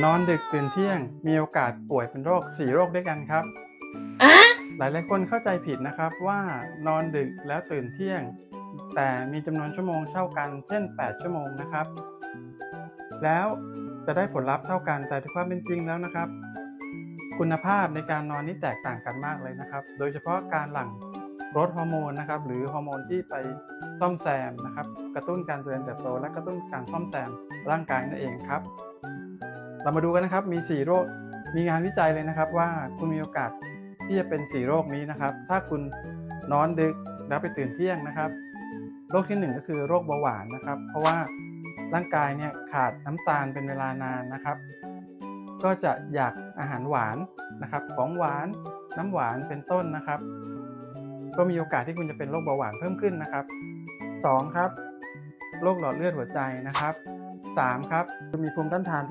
นอนดึกตื่นเที่ยง มีโอกาสป่วยเป็นโรค4โรคด้วยกันครับอะหลายหลายๆคนเข้าใจผิดนะครับว่านอนดึกแล้วตื่นเที่ยง แต่มีจำนวนชั่วโมงเท่ากัน เช่น 8 ชั่วโมงนะครับ แล้วจะได้ผลลัพธ์เท่ากันแต่ในความเป็นจริงแล้วนะครับ คุณภาพในการนอนนี่แตกต่างกันมากเลยนะครับ โดยเฉพาะการหลั่งรดฮอร์โมนนะครับ หรือฮอร์โมนที่ไปซ่อมแซมนะครับ กระตุ้นการเจริญเติบโตและกระตุ้นการซ่อมแซมร่างกายนั่นเองครับ เรามาดูกันนะครับมี 4 โรค มีงานวิจัยเลยนะครับ ว่าคุณมีโอกาสที่จะเป็น 4 โรคนี้นะครับ ถ้าคุณนอนดึกแล้วไปตื่นเที่ยงนะครับ โรคที่ 1 ก็คือโรคเบาหวานนะครับ เพราะว่าร่างกายเนี่ยขาดน้ำตาลเป็นเวลานานนะครับ ก็จะอยากอาหารหวานนะครับ ของหวานน้ำหวานเป็นต้นนะครับ ก็มีโอกาสที่คุณจะเป็นโรคเบาหวานเพิ่มขึ้นนะครับ 2 ครับ โรคหลอดเลือดหัวใจนะครับ 3 ครับคุณมีภูมิต้านทานที่